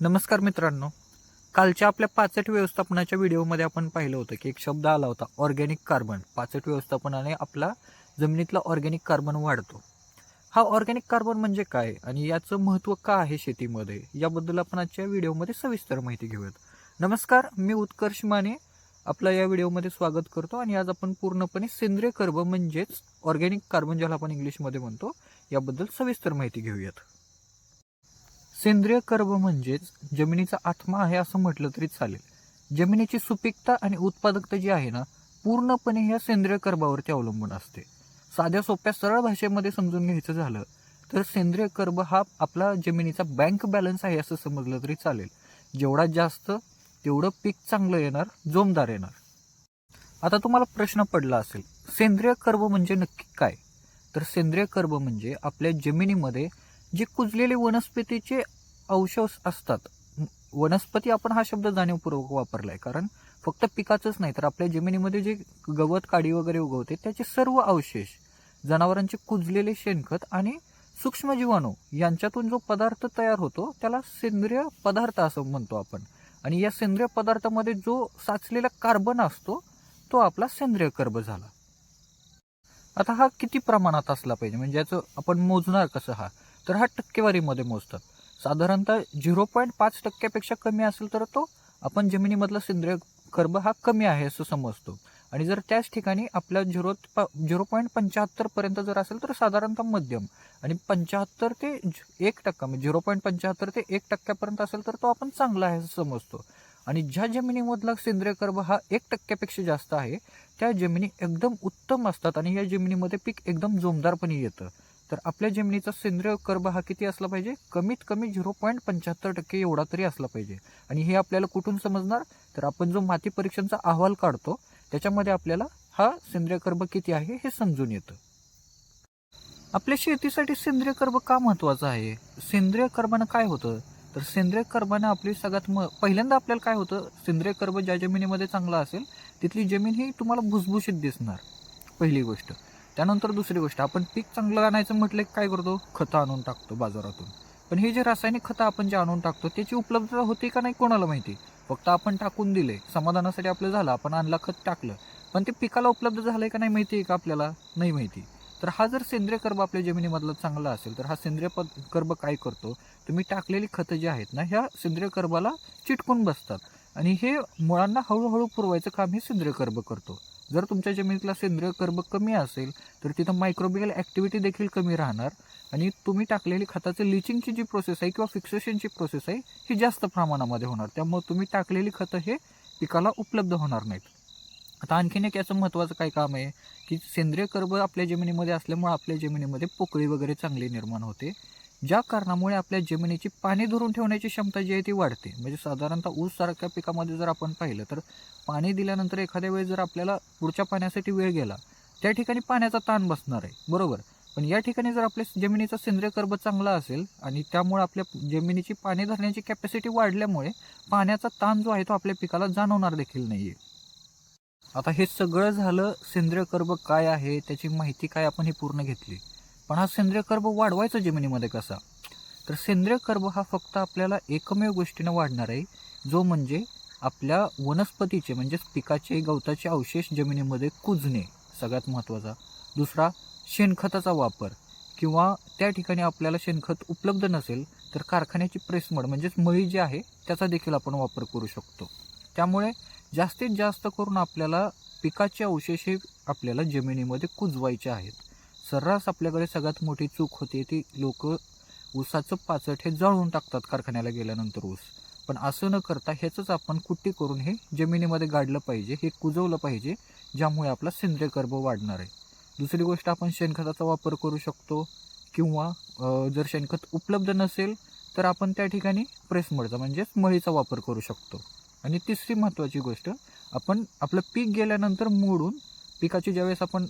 नमस्कार मित्रांनो. कालच्या आपल्या पाचट व्यवस्थापनाच्या व्हिडिओमध्ये आपण पाहिलं होतं की एक शब्द आला होता ऑर्गॅनिक कार्बन. पाचट व्यवस्थापनाने आपला जमिनीतला ऑर्गॅनिक कार्बन वाढतो. हा ऑर्गॅनिक कार्बन म्हणजे काय आणि याचं महत्त्व का आहे शेतीमध्ये? याबद्दल आपण आजच्या व्हिडिओमध्ये सविस्तर माहिती घेऊयात. नमस्कार मी उत्कर्ष माने. आपला या व्हिडिओमध्ये स्वागत करतो आणि आज आपण पूर्णपणे सेंद्रिय कर्ब म्हणजेच ऑर्गॅनिक कार्बन ज्याला आपण इंग्लिशमध्ये म्हणतो याबद्दल सविस्तर माहिती घेऊयात. सेंद्रिय कर्ब म्हणजेच जमिनीचा आत्मा आहे असं म्हटलं तरी चालेल. जमिनीची सुपीकता आणि उत्पादकता जी आहे ना पूर्णपणे ह्या सेंद्रिय कर्बावरती अवलंबून असते. साध्या सोप्या सरळ भाषेमध्ये समजून घ्यायचं झालं तर सेंद्रिय कर्ब हा आपला जमिनीचा बँक बॅलन्स आहे असं समजलं तरी चालेल. जेवढा जास्त तेवढं पीक चांगलं येणार जोमदार येणार. आता तुम्हाला प्रश्न पडला असेल सेंद्रिय कर्ब म्हणजे नक्की काय? तर सेंद्रिय कर्ब म्हणजे आपल्या जमिनीमध्ये जे कुजलेले वनस्पतीचे अवशेष असतात. वनस्पती आपण हा शब्द जाणीवपूर्वक वापरला आहे कारण फक्त पिकाचंच नाही तर आपल्या जमिनीमध्ये जे गवत काडी वगैरे उगवते त्याचे सर्व अवशेष जनावरांचे कुजलेले शेणखत आणि सूक्ष्म जीवाणू यांच्यातून जो पदार्थ तयार होतो त्याला सेंद्रिय पदार्थ असं म्हणतो आपण. आणि या सेंद्रिय पदार्थामध्ये जो साचलेला कार्बन असतो तो आपला सेंद्रिय कर्ब झाला. आता हा किती प्रमाणात असला पाहिजे? म्हणजे याचं आपण मोजणार कसं हा? तर हा टक्केवारीमध्ये मोजतात. साधारणतः झिरो पॉईंट पाच टक्क्यापेक्षा कमी असेल तर तो आपण जमिनीमधला सेंद्रिय कर्ब हा कमी आहे असं समजतो. आणि जर त्याच ठिकाणी आपल्या झिरो झिरो पॉईंट पंच्याहत्तरपर्यंत जर असेल तर साधारणतः मध्यम. आणि पंच्याहत्तर ते एक टक्का म्हणजे झिरो पॉईंट पंच्याहत्तर ते एक टक्क्यापर्यंत असेल तर तो आपण चांगला आहे असं समजतो. आणि ज्या जमिनीमधला सेंद्रिय कर्ब हा एक टक्क्यापेक्षा जास्त आहे त्या जमिनी एकदम उत्तम असतात आणि या जमिनीमध्ये पीक एकदम जोमदारपणे येतं. तर आपल्या जमिनीचा सेंद्रिय कर्ब हा किती असला पाहिजे? कमीत कमी झिरो पॉईंट पंच्याहत्तर टक्के एवढा तरी असला पाहिजे. आणि हे आपल्याला कुठून समजणार? तर आपण जो माती परीक्षणचा अहवाल काढतो त्याच्यामध्ये आपल्याला हा सेंद्रिय कर्ब किती आहे हे समजून येतं. आपल्या शेतीसाठी सेंद्रिय कर्ब का महत्वाचं आहे? सेंद्रिय कर्बानं काय होतं? तर सेंद्रिय कर्बानं आपली सगळ्यात म पहिल्यांदा आपल्याला काय होतं? सेंद्रिय कर्ब ज्या जमिनीमध्ये चांगला असेल तिथली जमीन ही तुम्हाला भुसभुशीत दिसणार. पहिली गोष्ट. त्यानंतर दुसरी गोष्ट आपण पीक चांगलं आणायचं म्हटलं की काय करतो? खतं आणून टाकतो बाजारातून. पण हे जे रासायनिक खतं आपण जे आणून टाकतो त्याची उपलब्धता होती का नाही कोणाला माहिती? फक्त आपण टाकून दिले समाधानासाठी आपलं झालं आपण आणला खत टाकलं. पण ते पिकाला उपलब्ध झालं आहे का नाही माहिती आहे का आपल्याला? नाही माहिती. तर हा जर सेंद्रिय कर्ब आपल्या जमिनीमधला चांगला असेल तर हा सेंद्रिय पद कर्ब काय करतो? तुम्ही टाकलेली खतं जी आहेत ना ह्या सेंद्रिय कर्बाला चिटकून बसतात. आणि हे मुळांना हळूहळू पुरवायचं काम हे सेंद्रिय कर्ब करतो. जर तुमच्या जमिनीतला सेंद्रिय कर्ब कमी असेल तर तिथं मायक्रोबियल ॲक्टिव्हिटी देखील कमी राहणार. आणि तुम्ही टाकलेली खताचं लिचिंगची जी प्रोसेस आहे किंवा फिक्सेशनची प्रोसेस आहे ही जास्त प्रमाणामध्ये होणार. त्यामुळे तुम्ही टाकलेली खतं हे पिकाला उपलब्ध होणार नाहीत. आता आणखीन एक याचं महत्त्वाचं काय काम आहे की सेंद्रिय कर्ब आपल्या जमिनीमध्ये असल्यामुळे आपल्या जमिनीमध्ये पोकळी वगैरे चांगली निर्माण होते. ज्या कारणामुळे आपल्या जमिनीची पाणी धरून ठेवण्याची क्षमता जी आहे ती वाढते. म्हणजे साधारणतः ऊस सारख्या पिकामध्ये जर आपण पाहिलं तर पाणी दिल्यानंतर एखाद्या वेळेस जर आपल्याला पुढच्या पाण्यासाठी वेळ गेला त्या ठिकाणी पाण्याचा ताण बसणार आहे. बरोबर? पण या ठिकाणी जर आपल्या जमिनीचा सेंद्रिय कर्ब चांगला असेल आणि त्यामुळे आपल्या जमिनीची पाणी धरण्याची कॅपॅसिटी वाढल्यामुळे पाण्याचा ताण जो आहे तो आपल्या पिकाला जाणवणार देखील नाहीये. आता हे सगळं झालं सेंद्रिय कर्ब काय आहे त्याची माहिती काय आपण ही पूर्ण घेतली. पण हा सेंद्रिय कर्ब वाढवायचा जमिनीमध्ये कसा? तर सेंद्रिय कर्ब हा फक्त आपल्याला एकमेव गोष्टीनं वाढणार आहे जो म्हणजे आपल्या वनस्पतीचे म्हणजेच पिकाचे गवताचे अवशेष जमिनीमध्ये कुजणे सगळ्यात महत्त्वाचा. दुसरा शेणखताचा वापर. किंवा त्या ठिकाणी आपल्याला शेणखत उपलब्ध नसेल तर कारखान्याची प्रेसमड म्हणजेच मळी जी आहे त्याचा देखील आपण वापर करू शकतो. त्यामुळे जास्तीत जास्त करून आपल्याला पिकाचे अवशेष हे आपल्याला जमिनीमध्ये कुजवायचे आहेत. सर्रास आपल्याकडे सगळ्यात मोठी चूक होते ती लोक ऊसाचं पाचट हे जळून टाकतात कारखान्याला गेल्यानंतर ऊस. पण असं न करता ह्याचंच आपण कुट्टी करून हे जमिनीमध्ये गाडलं पाहिजे हे कुजवलं पाहिजे ज्यामुळे आपला सेंद्रिय कर्ब वाढणार आहे. दुसरी गोष्ट आपण शेणखताचा वापर करू शकतो किंवा जर शेणखत उपलब्ध नसेल तर आपण त्या ठिकाणी प्रेसमळचा म्हणजेच मळीचा वापर करू शकतो. आणि तिसरी महत्त्वाची गोष्ट आपण आपलं पीक गेल्यानंतर मोडून पिकाची ज्यावेळेस आपण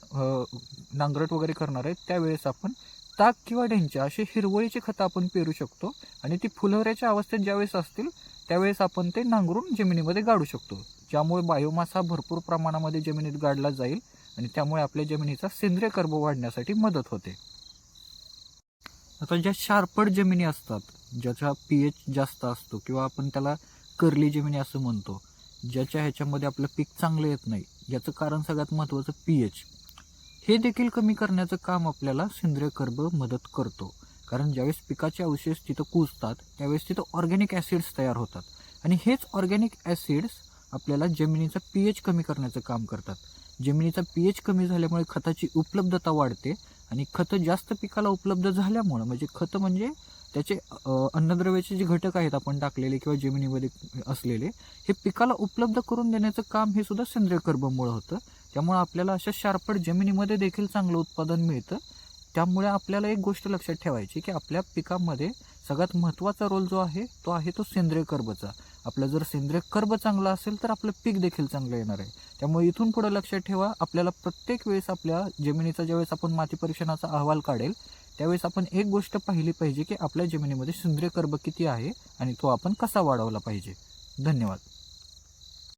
नांगरट वगैरे करणार आहे त्यावेळेस आपण ताक किंवा ढेंच्या अशी हिरवळीचे खतं आपण पेरू शकतो आणि ती फुलवऱ्याच्या अवस्थेत ज्यावेळेस असतील त्यावेळेस आपण ते नांगरून जमिनीमध्ये गाडू शकतो. ज्यामुळे बायोमास हा भरपूर प्रमाणामध्ये जमिनीत गाडला जाईल आणि त्यामुळे आपल्या जमिनीचा सेंद्रिय कर्ब वाढण्यासाठी मदत होते. आता ज्या शार्पड जमिनी असतात ज्याचा पी एच जास्त असतो किंवा आपण त्याला कर्ली जमिनी असं म्हणतो ज्याच्या ह्याच्यामध्ये आपलं पीक चांगलं येत नाही याचं कारण सगळ्यात महत्त्वाचं पी एच हे देखील कमी करण्याचं काम आपल्याला सेंद्रिय कर्ब मदत करतो. कारण ज्यावेळेस पिकाचे अवशेष तिथं कुजतात त्यावेळेस तिथं ऑर्गॅनिक ॲसिड्स तयार होतात. आणि हेच ऑर्गॅनिक ॲसिड्स आपल्याला जमिनीचा पी एच कमी करण्याचं काम करतात. जमिनीचा पी एच कमी झाल्यामुळे खताची उपलब्धता वाढते आणि खतं जास्त पिकाला उपलब्ध झाल्यामुळं म्हणजे खतं म्हणजे त्याचे अन्नद्रव्याचे जे घटक आहेत आपण टाकलेले किंवा जमिनीमध्ये असलेले हे पिकाला उपलब्ध करून देण्याचं काम हे सुद्धा सेंद्रिय कर्बमुळं होतं. त्यामुळे आपल्याला अशा शार्पट जमिनीमध्ये देखील चांगलं उत्पादन मिळतं. त्यामुळे आपल्याला एक गोष्ट लक्षात ठेवायची की आपल्या पिकामध्ये सगळ्यात महत्त्वाचा रोल जो आहे तो आहे तो सेंद्रिय कर्बचा. आपलं जर सेंद्रिय कर्ब चांगला असेल तर आपलं पीक देखील चांगलं येणार आहे. त्यामुळे इथून पुढे लक्षात ठेवा आपल्याला प्रत्येक वेळेस आपल्या जमिनीचा ज्यावेळेस आपण माती परीक्षणाचा अहवाल काढेल त्यावेळेस आपण एक गोष्ट पाहिली पाहिजे की आपल्या जमिनीमध्ये सेंद्रिय कर्ब किती आहे आणि तो आपण कसा वाढवला पाहिजे. धन्यवाद.